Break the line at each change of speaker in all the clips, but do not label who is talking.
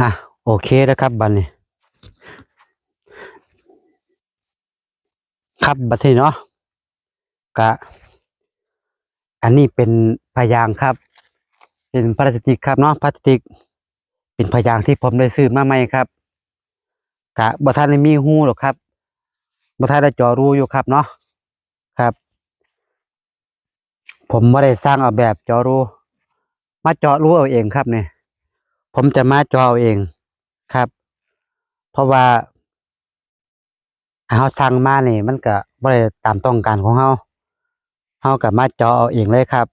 อะโอเคนะครับบัดนี้ครับบัดนี้เนาะกะอันนี้เป็นพยางครับ เป็นพลาสติกครับเนาะพลาสติก เป็นพยางที่ผมได้ซื้อมาใหม่ครับกะบ่ทันได้มีหูหรอกครับบ่ทันได้จอรูอยู่ครับเนาะครับ ผมไม่ได้สร้างเอาแบบจารูมาเจาะรูเอาเองครับเนี่ย ผมจะมาจาะเอาเองครับ เพราะว่าเฮาสั่งมานี่มันก็บ่ได้ตามต้องการของเฮาเฮาก็มาจาะเอาเองเลยครับ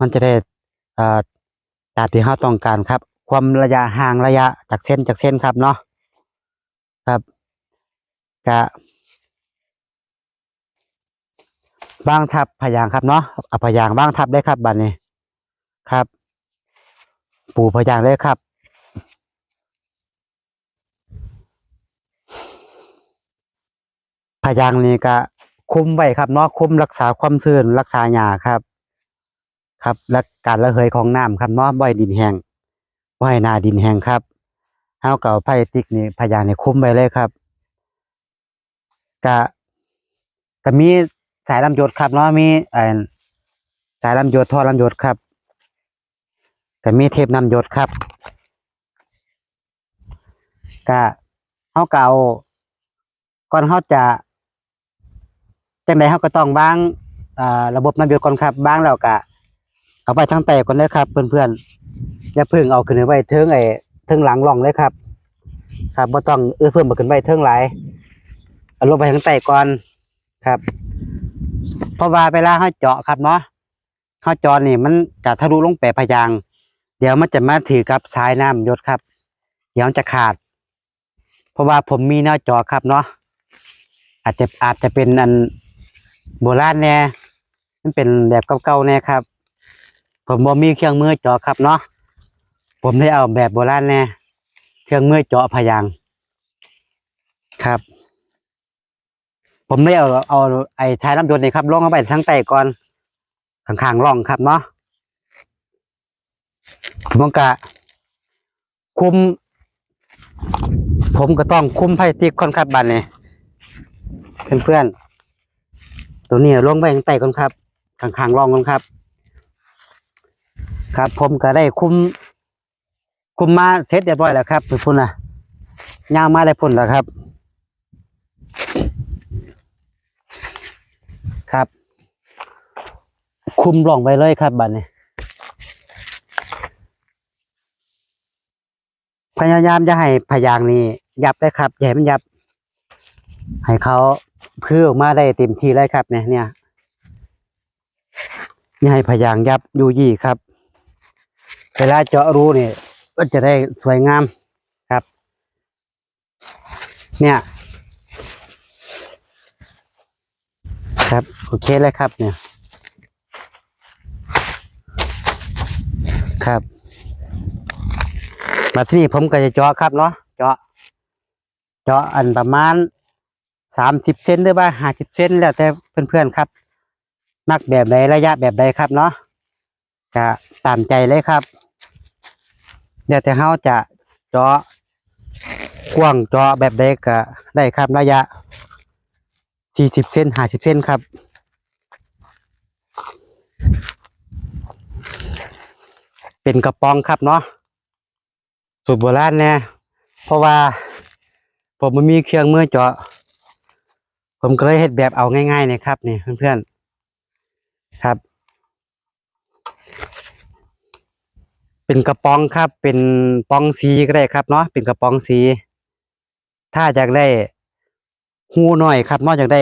มันจะได้อ่อตามที่เฮาต้องการครับ ความระยะห่างระยะจากเส้นจากเส้นครับเนาะครับก็บางทับพยางครับเนาะเอาพยางค์บางทับได้ครับบัดนี้ครับ ปูพยางค์เลยครับ พยางค์นี่ก็คุมไว้ครับเนาะคุมรักษาความชื้นรักษาหญ้าครับ ครับ และการระเหยของน้ำครับเนาะบ่ให้ดินแห้งบ่ให้นาดินแห้งครับเฮาเก็เอาพลาสติกนี่พยางค์นี่คุมไว้เลยครับก็ก็มีสายลำหยดครับเนาะมีสายลำหยดท่อลำหยดครับ ก็มีเทปน้ำหยดครับก็เฮาก็เอาก่อนเฮาจะจังไดเฮาก็ต้องวางระบบน้ำหยดก่อนครับวางแล้วก็เอาไปทางใต้ก่อนเลยครับ เพื่อนๆอย่าเพิ่งเอาขึ้นไปไว้เทิงไอ้เทิงหลังร่องเลยครับ ครับบ่ต้องเอื้อเพิ่มมาขึ้นไว้เทิงหลายเอาลงไปทางใต้ก่อนครับเพราะว่าเวลาเขาเจาะครับเนาะเขาเจาะนี่มันจะทะลุลงไปะพยาง เดี๋ยวมันจะมาถือกับสายน้ำหยดครับ เดี๋ยวจะขาด เพราะว่าผมมีแนวเจาะครับเนาะอาจจะอาจจะเป็นอันโบราณแน่มันเป็นแบบเก่าๆแน่ครับ ผมบ่มีเครื่องมือจาะครับเนาะผมได้เอาแบบโบราณแน่เครื่องมือจาะพยางครับ ผมได้เอาเอาไอ้ชายน้ำยนต์นี่ครับล่องเข้าไปทั้งไตก่อนข้างๆร่องครับเนาะ ผมก็คุม ผมก็ต้องคุมไพลาสติกก่อนครับบัดนี้เพื่อนๆตัวนี้ลงไปข้างใต้ก่อนครับข้างๆรองก่อนครับ ครับ ผมก็ได้คุม คุมมาเสร็จเรียบร้อยแล้วครับพุ่นนะย่างมาได้พุ่นแล้วครับ ครับ คุมร่องไว้เลยครับบัดนี้ พยายามจะให้พยางนี้ยับได้ครับอย่าให้มันยับ ให้เขาพื้อออกมาได้เต็มที่เลยครับ เนี่ยเนี่ยอย่าให้พยางยับอยู่ยี่ครับเวลาเจาะรูนี่ก็จะได้สวยงามครับ เนี่ย ครับโอเคเลยครับเนี่ยครับ มาที่นี่ผมก็จะเจาะครับเนาะเจาะเจาะอันประมาณสามสิบเซนหรือว่าห้าสิบเซนแล้วแต่เพื่อนๆครับ มักแบบใดระยะแบบใดครับเนาะก็ตามใจเลยครับเดี๋ยวแต่เฮาจะเจาะกว้างเจาะแบบใดก็ได้ครับระยะสี่สิบเซนห้าสิบเซนครับเป็นกระป๋องครับเนาะ สูตรโบราณแน่เพราะว่าผมมันมีเครื่องมือเจาะ ผมก็เลยเฮ็ดแบบเอาง่ายๆนี่ยครับนี่เพื่อนๆครับ เป็นกระป๋องครับ เป็นปองสีก็ได้ครับเนาะเป็นกระป๋องสี ถ้าอยากได้หูหน่อยครับ นอกจากได้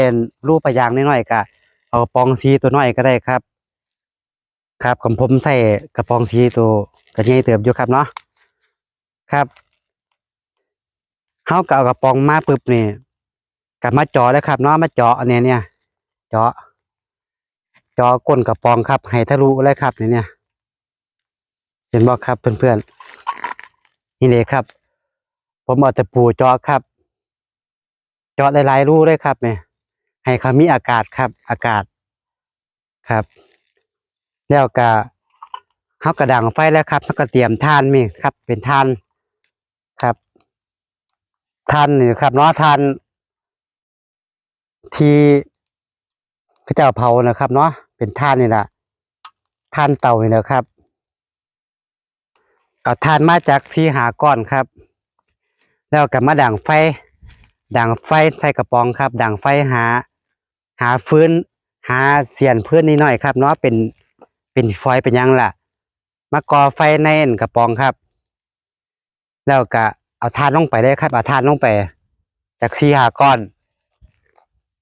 รูปประยางน้อยๆก็เอาปองสีตัวน้อยก็ได้ครับ ครับของผมใส่กระป๋องสีตัวกระใหญ่เติบอยู่ครับเนาะ ครับเฮาเก็เอากระป๋องมาปึ๊บนี่กลับมาเจาะแล้วครับเนาะมาเจาะอันเนี้ยเนี่ยเจาะเจาะก้นกระป๋องครับ ให้ทะลุเลยครับเนี่ยเนี่ยเห็นบ่ครับเพื่อนๆนี่เลยครับ ผมเอาตะปูเจาะครับ เจาะหลายๆรูเลยครับเนี่ยให้เขามีอากาศครับ อากาศครับ แล้วก็เขากระดังไฟแล้วครับเขาก็เตรียมท่านมีครับ เป็นท่าน ครับทานนี่ครับเนาะทานที่พระเจ้าเผานะครับ เนาะเป็นท่านนี่แหละท่านเต่านี่แหละครับเอาท่านมาจากที่หาก้อนครับ แล้วกับมาด่างไฟด่างไฟใส่กระป๋องครับด่างไฟหา หาฟื้น หาเสียนพื้นนิดหน่อยครับ เนาะเป็นเป็นฟอยเป็นยังล่ะ มาก่อไฟในอันกระป๋องครับ แล้วก็เอาทานลงไปเลยครับเอาทานลงไป จากสี่หาก้อน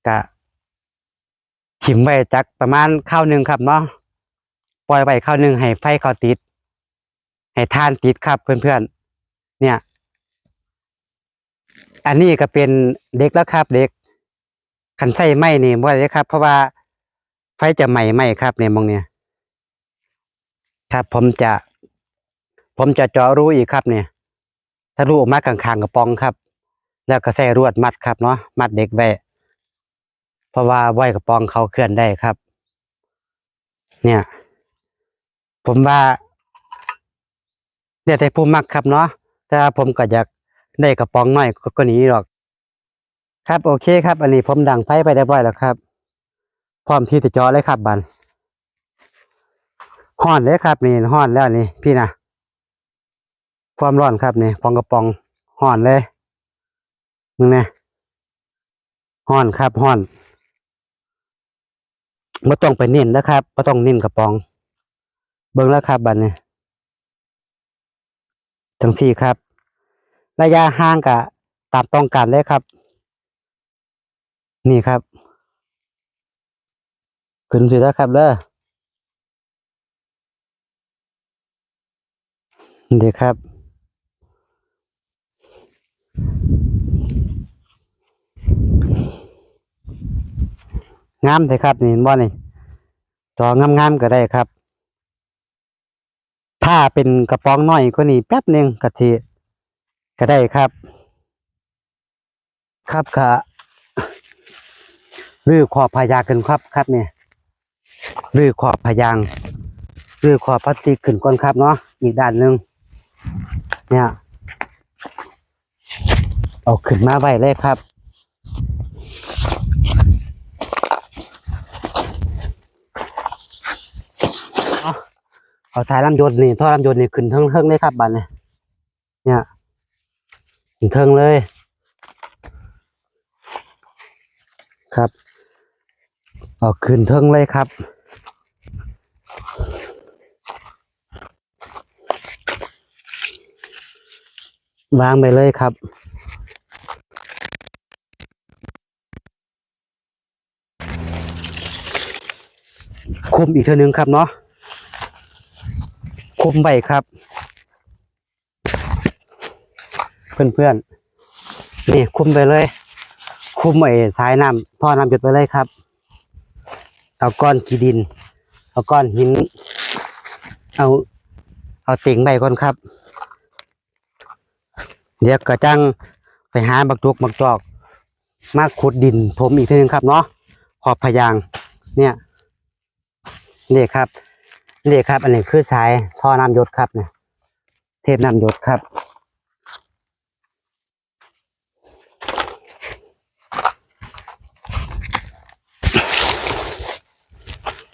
ก็ถิ่มไว้จักประมาณข้าวหนึ่งครับเนาะปล่อยไว้ข้าวหนึ่งให้ไฟเขาติด ให้ทานติดครับเพื่อนๆเนี่ย อันนี้ก็เป็นเด็กแล้วครับเด็กขันใส่ไหมนี่บ่ได้ครับ เพราะว่าไฟจะไหม้ไหมครับเนี่ยมองเนี่ยครับผมจะ ผมจะเจาะรูอีกครับเนี่ย ถ้ารูออกมาข้างๆกระป๋องครับ แล้วก็ใส่รวดมัดครับเนาะมัดเด็กไว้เพราะว่าไว้กระป๋องเขาเคลื่อนได้ครับ เนี่ย ผมว่าเดี๋ยวแต่ผู้มักครับเนาะแต่ว่าผมก็อยากได้กระป๋องน้อยก็หนีหรอก ครับโอเคครับ อันนี้ผมดังไฟไปเรียบร้อยแล้วครับ พร้อมที่จะจาะเลยครับบันห้อนเลยครับนี่ห้อนแล้วนี่พี่นะ ความร้อนครับนี่ปองกระป๋องห้อนเลยมึงนี่ยห้อนครับห้อนไม่ต้องไปเน้นนะครับไม่ต้องเน้นกระป๋อง เบิ่งแล้วครับบันนี้จังสี่ครับ ระยะห่างกับตามต้องการเลยครับ นี่ครับ ขึ้นสิแล้วครับเด้อนี่ครับ งามเลยครับนี่เห็นบ่นี่จองามๆก็ได้ครับ ถ้าเป็นกระป๋องน้อยกว่านี้แป๊บหนึ่งก็สิก็ได้ครับ ครับค่ะรื้อขอบพายางขึ้นครับครับเนี่ยรื้อขอบพายางรื้อขอบพลาสติกขึ้นก่อนครับเนาะอีกด้านหนึ่งเนี่ย เอาขึ้นมาไว้เลยครับเอาเอาสายลำยนต์นี่ท่อลำยนต์นี่ขึ้นเทิงเทิงเลยครับบันเนี่ยเนี่ยขึ้นเทิงเลย ครับเอาขึ้นเทิงเลยครับวางไปเลยครับ คุมอีกเท่านึงครับเนาะคุมไปครับ เพื่อนๆนี่คุมไปเลย คุมไอ้สายน้ำท่อน้ำหยดไปเลยครับเอาก้อนกีดิน เอาก้อนหิน เอาเอาติ่งไปก่อนครับ เดี๋ยวกระจังไปหาบักจุกบักจอก มาขุดดินผมอีกทีหนึงครับเนาะขอบพยางเนี่ย นี่ครับนี่ครับ อันนี้คือสายท่อน้ำยดครับเนี่ยเทปน้ำยดครับ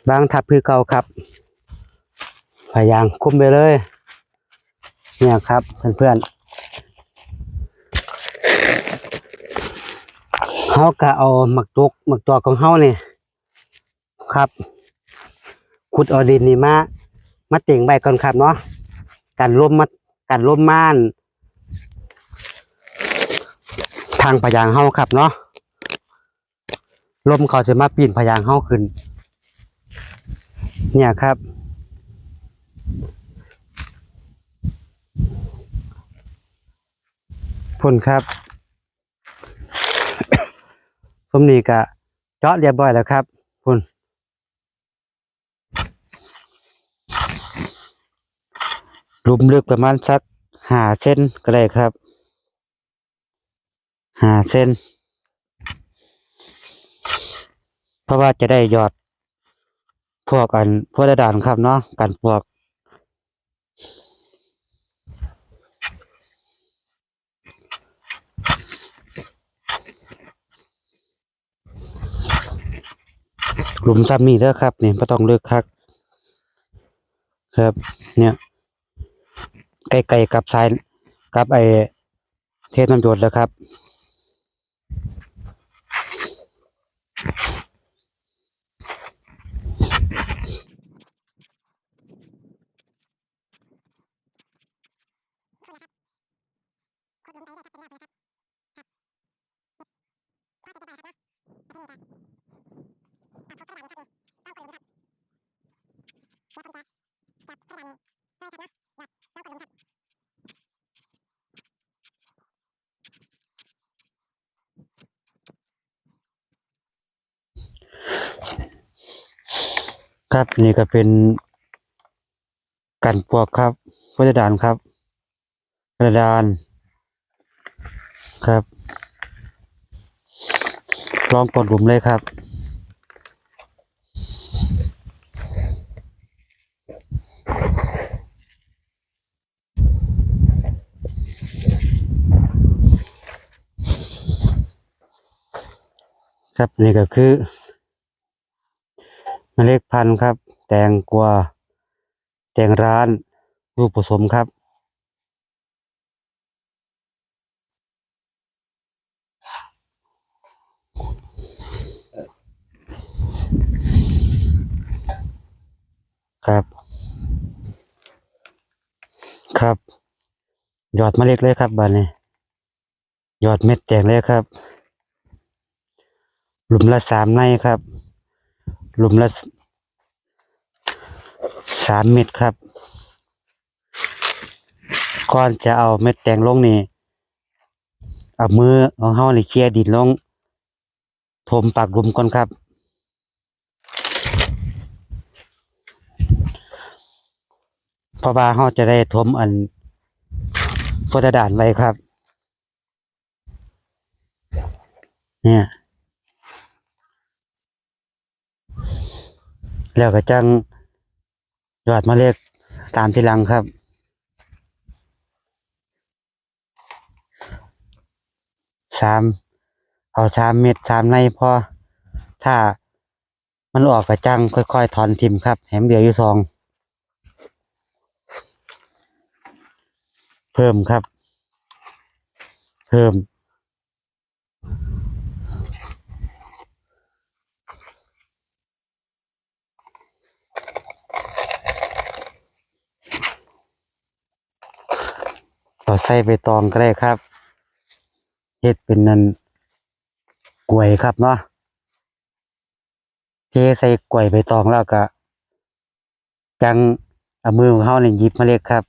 บางทับคือเก่าครับพยายางคุมไปเลย เนี่ยครับเพื่อนๆเขาก็เอาหมักจุกหมักจอกของเขาเนี่ครับ ขุดเอาดินนี่มามาเต่งใบก่อนครับเนาะการล้มมาการล้มม่าน ทางพยางเฮาครับเนาะลมเขาจะมาปีนพยางเฮาขึ้น เนี่ยครับ พุ่นครับสมนีกะเจาะเรียบร้อยแล้วครับพุ่น หลุมลึกประมาณสักหาเส้นก็ได้ครับหาเส้น เพราะว่าจะได้ยอดพวกกันพวกระดานครับเนาะกันพวก หลุมซ้ำนี่เด้อครับเนี่ยไม่ต้องเลือกคัก ครับ เนี่ย ใกล้ๆกับสายกับไอเทศน้ำหยดแล้วครับ ครับนี่ก็เป็นกันปวกครับวัดดานครับวัดดาน ครับ ลองกดหลุมเลยครับครับนี่ก็คือ เมล็ดพันธุ์ครับ แตงกวาแตงร้านลูกผสมครับ ครับ ครับยอดเมล็ดเลยครับบานนี้ยอดเม็ดแตงเลยครับ หลุมละสามในครับ หลุมละสามเม็ดครับ ก่อนจะเอาเม็ดแตงลงนี่ เอามือของเฮานี่เคลียดินลง ถมปากหลุมก่อนครับ เพราะว่าเฮาจะได้ถมอันฟอตด่านไว้ครับ เนี่ย แล้วก็จังยอดเล็ดตามที่หลังครับ สาม เอาสามเม็ดสามในพอ ถ้ามันออกกระจังค่อยๆ ถอนทิมครับ แหมเดียวอยู่สอง เพิ่มครับ เพิ่ม เราใส่ใบตองก็ได้ครับเฮ็ดเป็นนันกล้วยครับเนาะเทใส่กล้วยใบตองแล้วก็จังเอามือของเฮาเนี่หยิบมาเล็ดครับ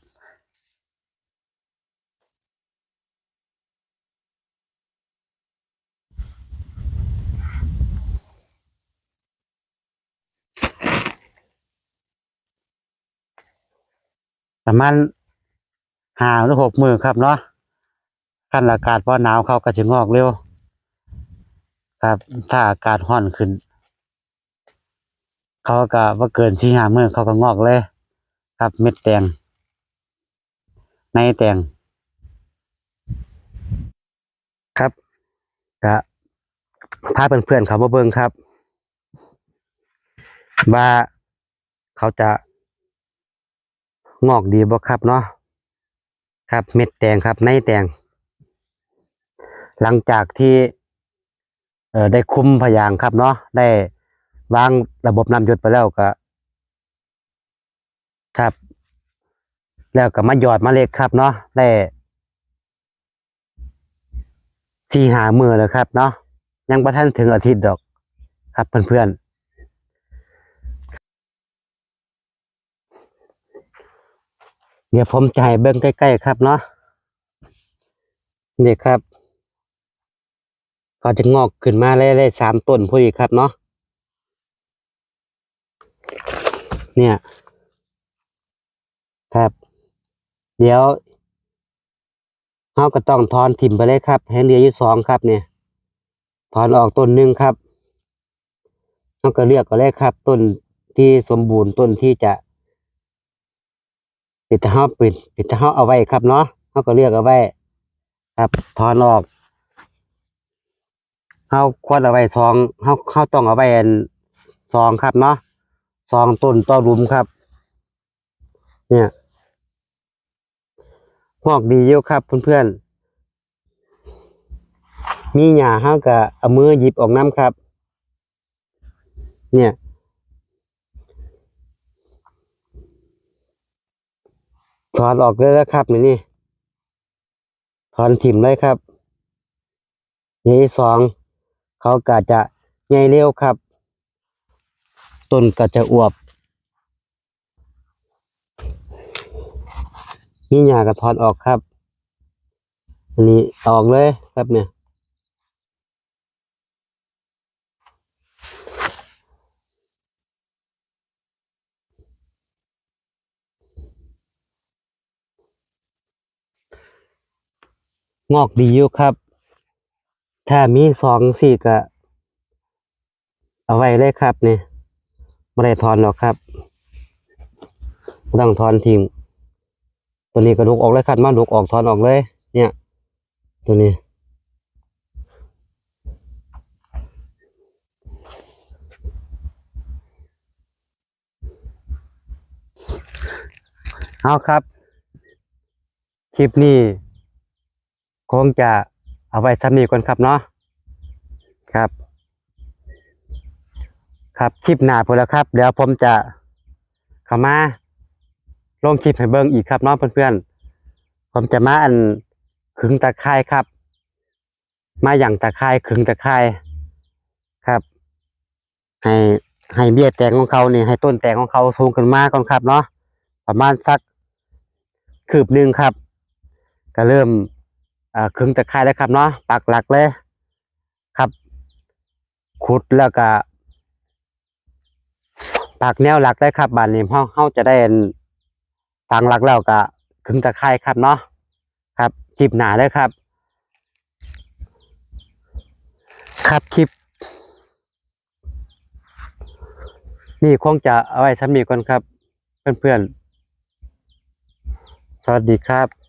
ประมาณ ห้าหรือหกมือครับเนาะขั้นอากาศพอหนาวเขาก็จะงอกเร็ว ครับ ถ้าอากาศร้อนขึ้น เขาก็ว่าเกินสี่ห้ามือเขาก็งอกเลย ครับเม็ดแตงในแตงครับก็พาเพื่อนๆเขามาเบิ่งครับ ว่าเขาจะงอกดีบ่ครับเนาะ ครับเม็ดแตงครับในแตง หลังจากที่เอ่อได้คุมพยางครับเนาะได้วางระบบน้ำหยดไปแล้วก็ ครับ แล้วก็มาหยอดมาเล็ดครับเนาะได้สี่หามือแล้วครับเนาะยังประทันถึงอาทิตย์ดอก ครับเพื่อนๆ เดี๋ยวผมจะให้เบิ้งใกล้ๆครับเนาะนี่ครับก็จะงอกขึ้นมาเรื่อยๆสามต้นพอดีครับเนาะเนี่ยครับ เดี๋ยวเราก็ต้องถอนถิ่มไปเลยครับให้เหลืออยู่สองครับเนี่ยถอนออกต้นหนึ่งครับเราก็เลือกก็เลยครับ ต้นที่สมบูรณ์ต้นที่จะ ปิดตะเฮาปิดปิดตะเฮาเอาไว้ครับเนาะเขาก็เลือกเอาไว้ ครับถอนออกเฮาควรเอาไว้สองเฮาเฮาต้องเอาไว้ซองครับเนาะซองต้นต่อรุมครับ เนี่ยงอกดีเยอะครับเพื่อนๆมีหญ้าเฮาก็เอามือหยิบออกน้ำครับ เนี่ย ถอนออกเลยแล้วครับนี่นี่ถอนถิ่มเลยครับใหญ่สองเขากะจะใหญ่เร็วครับ ต้นก็จะอวบนี่หญ้ากระถอนออกครับ อันนี้ออกเลยครับเนี่ย งอกดีอยู่ครับ ถ้ามีสองสี่ก็เอาไว้เลยครับนี่ไม่ได้ถอนหรอกครับต้องถอนทิ้งตัวนี้ก็ลุกออกเลยครับมาลุกออกถอนออกเลย เนี่ย ตัวนี้ เอาครับ คลิปนี้ คงจะเอาไว้ซ้ำนี้ก่อนครับเนาะครับ ครับคลิปหน้าพอแล้วครับ เดี๋ยวผมจะเข้ามาลงคลิปให้เบิ่งอีกครับเนาะเพื่อนๆผมจะมาอันขึงตะไคร่ครับ มาอย่างตะไคร่ขึงตะไคร่ครับ ให้ให้เบี้ยแตงของเขาเนี่ให้ต้นแตงของเขาสูงขึ้นมาก่อนครับเนาะประมาณสักคืบหนึ่งครับ ก็เริ่ม อ่าขึงตะไคร้แล้วครับเนาะปักหลักเลยครับ ขุดแล้วก็ปักแนวหลักได้ครับบานนี้เฮาเฮาจะได้ฝังหลักแล้วก็ขึงตะไคร้ครับเนาะครับคลิปหนาเลยครับ ครับคลิปนี่คงจะเอาไว้ชั้นมีก่อนครับ เพื่อนๆ สวัสดีครับ